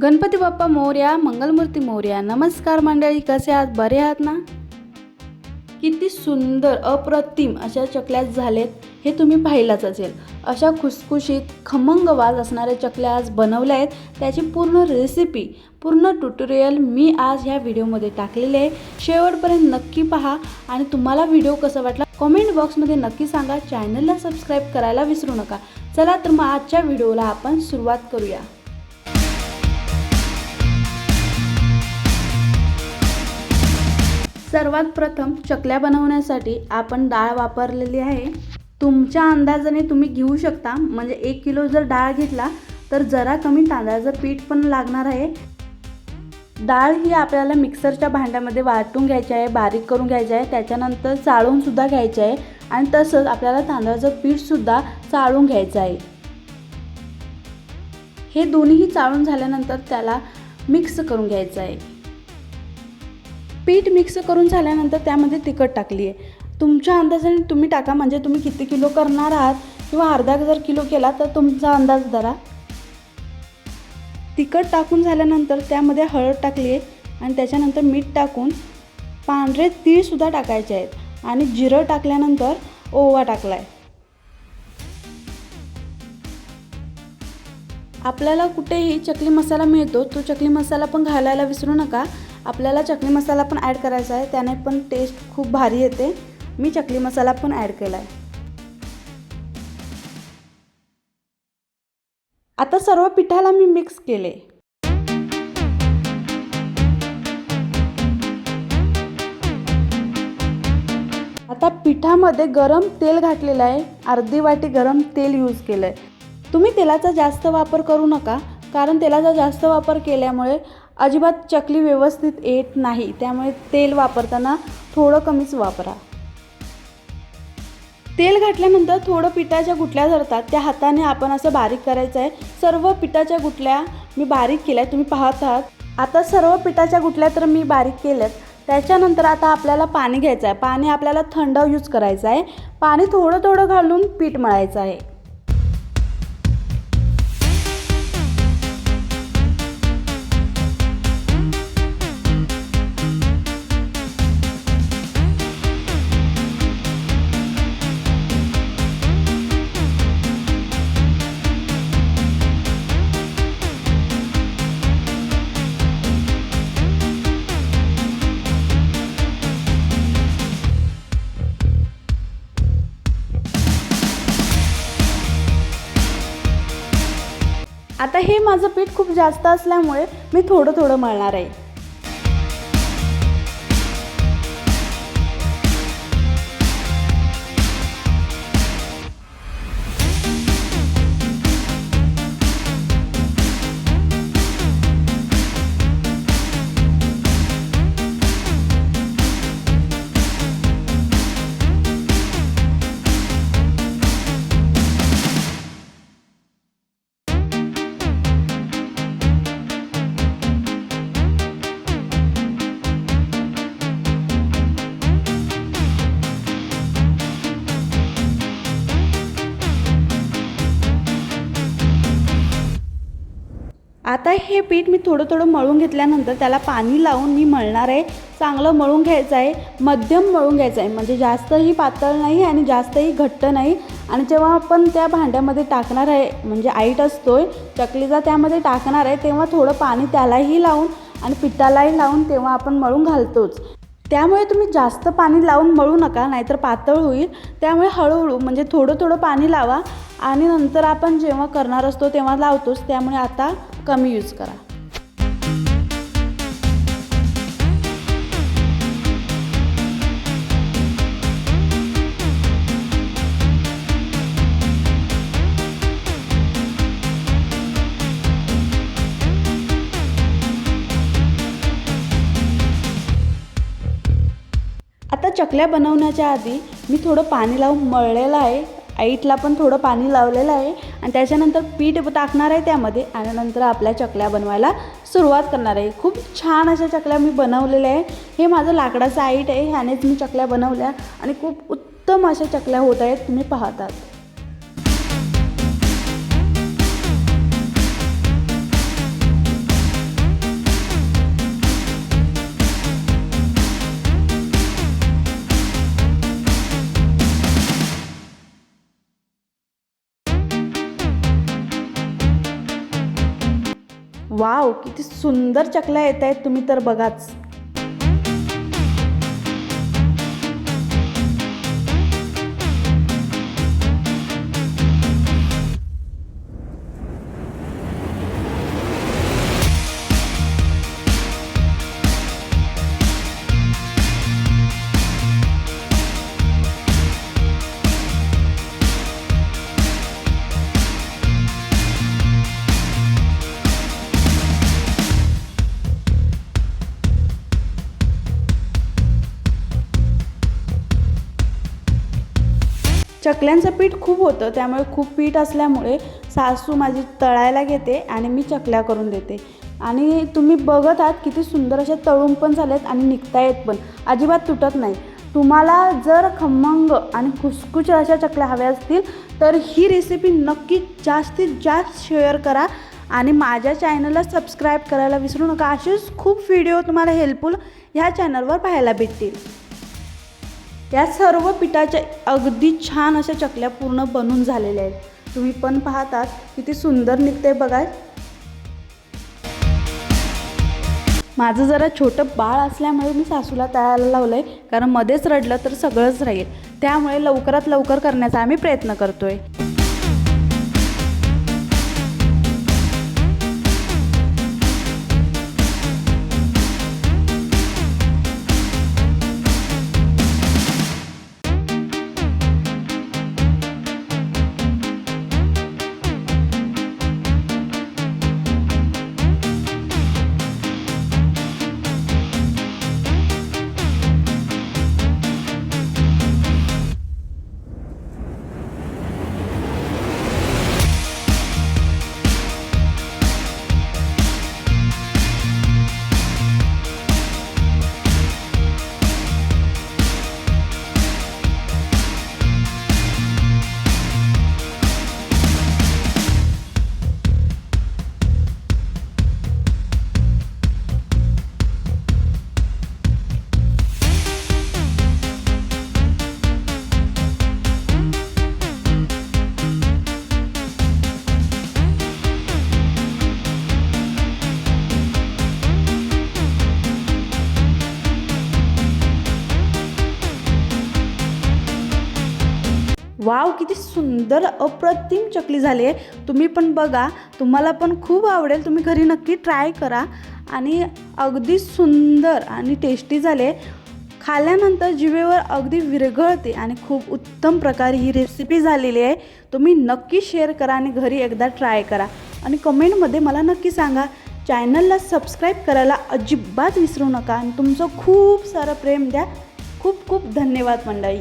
गणपती बाप्पा मोर्या मंगलमूर्ती मोर्या नमस्कार मंडळी कसे आहात? बरे आहात ना? किती सुंदर अप्रतिम अशा चकल्या झालेत हे तुम्ही पाहिलाच असेल. अशा खुसखुशीत खमंग वाज असणाऱ्या चकल्या आज बनवल्या आहेत. त्याची पूर्ण रेसिपी पूर्ण ट्युटोरियल मी आज ह्या व्हिडिओमध्ये टाकलेले आहे. शेवटपर्यंत नक्की पहा आणि तुम्हाला व्हिडिओ कसा वाटला कमेंट बॉक्समध्ये नक्की सांगा. चॅनलला सबस्क्राईब करायला विसरू नका. चला तर मग आजच्या व्हिडिओला आपण सुरुवात करूया. सर्वात प्रथम चकल्या बनवण्यासाठी आपण डाळ वापरलेली आहे. तुमच्या अंदाजाने तुम्ही घेऊ शकता. म्हणजे एक किलो जर डाळ घेतला तर जरा कमी तांदळाचं पीठ पण लागणार आहे. डाळ ही आपल्याला मिक्सरच्या भांड्यामध्ये वाटून घ्यायची आहे बारीक करून घ्यायची आहे. त्याच्यानंतर चाळूनसुद्धा घ्यायची आहे. आणि तसंच आपल्याला तांदळाचं पीठसुद्धा चाळून घ्यायचं आहे. हे दोन्हीही चाळून झाल्यानंतर त्याला मिक्स करून घ्यायचं आहे. पीठ मिक्स करून झाल्यानंतर त्यामध्ये तिखट टाकली आहे तुमच्या अंदाजाने तुम्ही टाका म्हणजे तुम्ही किती किलो करणार आहात किंवा अर्धा जर किलो केला तर तुमचा अंदाज धरा. तिखट टाकून झाल्यानंतर त्यामध्ये हळद टाकली आहे आणि त्याच्यानंतर मीठ टाकून पांढरे तीळसुद्धा टाकायचे आहेत आणि जिरं टाकल्यानंतर ओवा टाकला आहे आपल्याला कुठेही चकली मसाला मिळतो तो चकली मसाला पण घालायला विसरू नका. आपल्याला चकली मसाला पण ॲड करायचा आहे. त्याने पण टेस्ट खूप भारी येते. मी चकली मसाला पण ॲड केला आहे आता सर्व पिठाला मी मिक्स केले. आता पिठामध्ये गरम तेल घातलेलं आहे. अर्धी वाटी गरम तेल यूज केलं आहे तुम्ही तेलाचा जास्त वापर करू नका कारण तेलाचा जास्त वापर केल्यामुळे अजिबात चकली व्यवस्थित येत नाही त्यामुळे तेल वापरताना थोडं कमीच वापरा. तेल घातल्यानंतर थोडं पिठाच्या गुटल्या धरतात त्या हाताने आपण असं बारीक करायचं आहे सर्व पिठाच्या गुटल्या मी बारीक केल्या तुम्ही पाहत आहात. आता सर्व पिठाच्या गुटल्या तर मी बारीक केल्यात. त्याच्यानंतर आता आपल्याला पाणी घ्यायचं आहे पाणी आपल्याला थंड यूज करायचं आहे पाणी थोडं थोडं घालून पीठ मळायचं आहे आता हे माझं पीठ खूप जास्त असल्यामुळे मी थोडं थोडं मळणार आहे. आता हे पीठ मी थोडं थोडं मळून घेतल्यानंतर त्याला पाणी लावून मी मळणार आहे. चांगलं मळून घ्यायचं आहे. मध्यम मळून घ्यायचं आहे. म्हणजे जास्तही पातळ नाही आणि जास्तही घट्ट नाही. आणि जेव्हा आपण त्या भांड्यामध्ये टाकणार आहे म्हणजे आईट असतो आहे चकलीचा त्यामध्ये टाकणार आहे तेव्हा थोडं पाणी त्यालाही लावून आणि पिठालाही लावून तेव्हा आपण मळून घालतोच. त्यामुळे तुम्ही जास्त पाणी लावून मळू नका नाहीतर पातळ होईल. त्यामुळे हळूहळू म्हणजे थोडं थोडं पाणी लावा. आणि नंतर आपण जेव्हा करणार असतो तेव्हा लावतोच. त्यामुळे आता कमी यूज करा. आता चकल्या बनवण्याच्या आधी मी थोडं पाणी लावून मळलेलं आहे. आईटला पण थोडं पाणी लावलेलं आहे आणि त्याच्यानंतर पीठ टाकणार आहे त्यामध्ये आणि नंतर आपल्या चकल्या बनवायला सुरुवात करणार आहे. खूप छान अशा चकल्या मी बनवलेल्या आहे. हे माझं लाकडाचं आईट आहे ह्यानेच मी चकल्या बनवल्या आणि खूप उत्तम अशा चकल्या होत आहेत तुम्ही पाहतात. वाव किती सुंदर चकल्या येत आहेत तुम्ही तर बघाच. चकल्यांचं पीठ खूप होतं त्यामुळे खूप पीठ असल्यामुळे सासू माझी तळायला घेते आणि मी चकल्या करून देते. आणि तुम्ही बघत आहात किती सुंदर अशा तळून पण झालेत आणि निघता येत पण. अजिबात तुटत नाही. तुम्हाला जर खमंग आणि खुसखुच अशा चकल्या हव्या असतील तर ही रेसिपी नक्की जास्तीत जास्त शेअर करा आणि माझ्या चॅनलला सबस्क्राईब करायला विसरू नका. असेच खूप व्हिडिओ तुम्हाला हेल्पफुल ह्या चॅनलवर पाहायला भेटतील. या सर्व पिठाच्या अगदी छान अशा चकल्या पूर्ण बनून झालेल्या आहेत. तुम्ही पण पाहतात किती सुंदर निघते बघा माझं जरा छोटं बाळ असल्यामुळे मी सासूला तळायला लावलं आहे कारण मध्येच रडलं तर सगळंच राहील. त्यामुळे लवकरात लवकर करण्याचा आम्ही प्रयत्न करतो आहे वाव किती सुंदर अप्रतिम चकली झाली आहे. तुम्ही पण बघा तुम्हाला पण खूप आवडेल. तुम्ही घरी नक्की ट्राय करा. आणि अगदी सुंदर आणि टेस्टी झाले खाल्ल्यानंतर जिवेवर अगदी विरघळते आणि खूप उत्तम प्रकारे ही रेसिपी झालेली आहे. तुम्ही नक्की शेअर करा आणि घरी एकदा ट्राय करा. आणि कमेंटमध्ये मला नक्की सांगा चॅनलला सबस्क्राईब करायला अजिबात विसरू नका. आणि तुमचं खूप सारं प्रेम द्या. खूप खूप धन्यवाद मंडळी.